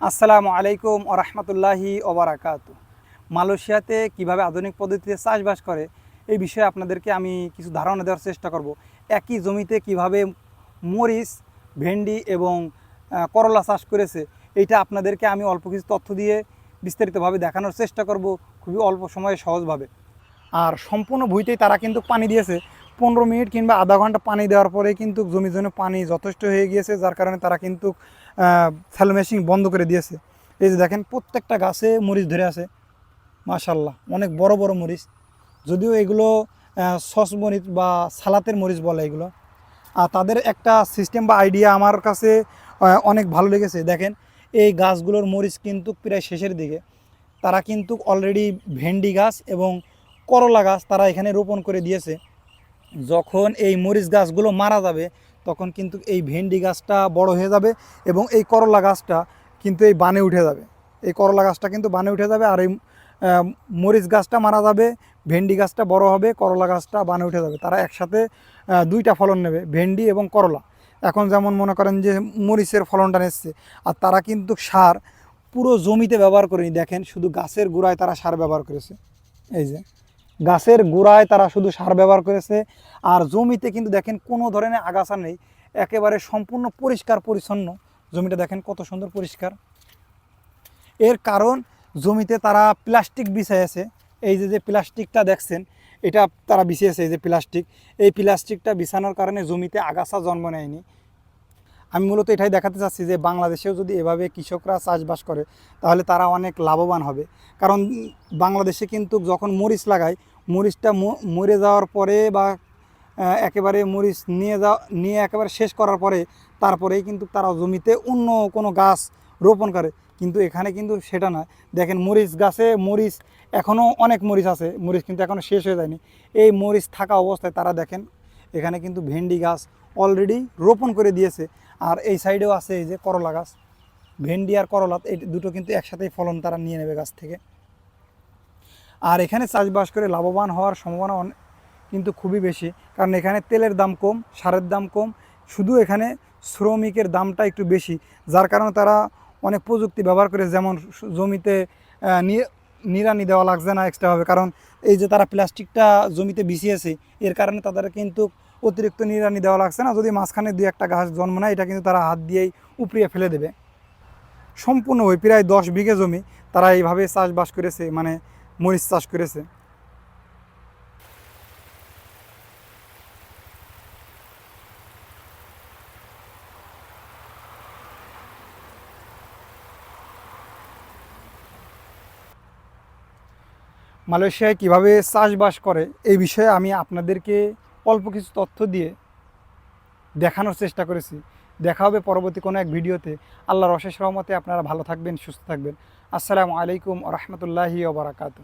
আসসালামু আলাইকুম ও রহমতুল্লাহি ওবরাকাত মালয়েশিয়াতে কীভাবে আধুনিক পদ্ধতিতে চাষবাস করে, এই বিষয়ে আপনাদেরকে আমি কিছু ধারণা দেওয়ার চেষ্টা করব। একই জমিতে কীভাবে মরিচ, ভেন্ডি এবং করলা চাষ করেছে, এইটা আপনাদেরকে আমি অল্প কিছু তথ্য দিয়ে বিস্তারিতভাবে দেখানোর চেষ্টা করব, খুবই অল্প সময়ে সহজভাবে। আর সম্পূর্ণ ভুঁইতেই তারা কিন্তু পানি দিয়েছে। পনেরো মিনিট কিংবা আধা ঘণ্টা পানি দেওয়ার পরে কিন্তু জমি জন্য পানি যথেষ্ট হয়ে গিয়েছে, যার কারণে তারা কিন্তু ফেল মেশিন বন্ধ করে দিয়েছে। এই যে দেখেন, প্রত্যেকটা গাছে মরিচ ধরে আছে। মাশাল্লাহ অনেক বড় বড় মরিচ। যদিও এগুলো সস মরিচ বা সালাতের মরিচ বলে এগুলো। আর তাদের একটা সিস্টেম বা আইডিয়া আমার কাছে অনেক ভালো লেগেছে। দেখেন, এই গাছগুলোর মরিচ কিন্তু প্রায় শেষের দিকে। তারা কিন্তু অলরেডি ভেন্ডি গাছ এবং করলা গাছ তারা এখানে রোপণ করে দিয়েছে। যখন এই মরিচ গাছগুলো মারা যাবে তখন কিন্তু এই ভেন্ডি গাছটা বড় হয়ে যাবে এবং এই করলা গাছটা কিন্তু এই বানে উঠে যাবে। এই করলা গাছটা কিন্তু বানে উঠে যাবে আর এই মরিচ গাছটা মারা যাবে, ভেন্ডি গাছটা বড় হবে, করলা গাছটা বানে উঠে যাবে। তারা একসাথে দুইটা ফলন নেবে, ভেন্ডি এবং করলা। এখন যেমন মনে করেন যে মরিচের ফলনটা নিচ্ছে আর তারা কিন্তু সার পুরো জমিতে ব্যবহার করেনি। দেখেন শুধু গাছের গোড়ায় তারা সার ব্যবহার করেছে। এই যে গাছের গোড়ায় তারা শুধু সার ব্যবহার করেছে, আর জমিতে কিন্তু দেখেন কোনো ধরনের আগাছা নেই, একেবারে সম্পূর্ণ পরিষ্কার পরিচ্ছন্ন। জমিটা দেখেন কত সুন্দর পরিষ্কার। এর কারণ জমিতে তারা প্লাস্টিক বিছাইছে এই যে যে প্লাস্টিকটা দেখছেন, এটা তারা বিছিয়েছে, এই যে প্লাস্টিক। এই প্লাস্টিকটা বিছানোর কারণে জমিতে আগাছা জন্ম নেয়নি। আমি মূলত এটাই দেখাতে চাচ্ছি যে বাংলাদেশেও যদি এভাবে কৃষকরা চাষবাস করে, তাহলে তারা অনেক লাভবান হবে। কারণ বাংলাদেশে কিন্তু যখন মরিচ লাগায়, মরিচটা মরে যাওয়ার পরে বা একেবারে মরিচ নিয়ে যাওয়া নিয়ে একেবারে শেষ করার পরে, তারপরেই কিন্তু তারা জমিতে অন্য কোনো গাছ রোপণ করে। কিন্তু এখানে কিন্তু সেটা না দেখেন মরিচ গাছে মরিচ এখনও অনেক মরিচ আছে, মরিচ কিন্তু এখনও শেষ হয়ে যায়নি। এই মরিচ থাকা অবস্থায় তারা দেখেন, এখানে কিন্তু ভেন্ডি গাছ অলরেডি রোপণ করে দিয়েছে। আর এই সাইডেও আছে এই যে করলা গাছ। ভেন্ডি আর করলা এই দুটো কিন্তু একসাথেই ফলন তারা নিয়ে নেবে গাছ থেকে। আর এখানে চাষবাস করে লাভবান হওয়ার সম্ভাবনা কিন্তু খুবই বেশি। কারণ এখানে তেলের দাম কম সারের দাম কম। শুধু এখানে শ্রমিকের দামটা একটু বেশি। যার কারণে তারা অনেক প্রযুক্তি ব্যবহার করে যেমন জমিতে আহ, নি- নিড়ানি দেওয়া লাগছে না এক্সট্রাভাবে কারণ এই যে তারা প্লাস্টিকটা জমিতে বিছিয়েছে এর কারণে তাদের কিন্তু অতিরিক্ত নিড়ানি দেওয়া লাগছে না। যদি মাঝখানে দুই একটা গাছ জন্ম নেয়, এটা কিন্তু তারা হাত দিয়েই উপড়িয়ে ফেলে দেবে। সম্পূর্ণ ওই প্রায় দশ বিঘে জমি তারা এইভাবে চাষবাস করেছে মানে মরিচ চাষ করেছে। মালয়েশিয়ায় কীভাবে চাষবাস করে, এই বিষয়ে আমি আপনাদেরকে অল্প কিছু তথ্য দিয়ে দেখানোর চেষ্টা করেছি। দেখা হবে পরবর্তী কোনো এক ভিডিওতে। আল্লাহর অশেষ রহমতে আপনারা ভালো থাকবেন, সুস্থ থাকবেন। আসসালামু আলাইকুম রহমতুল্লাহি ওবরাকাতু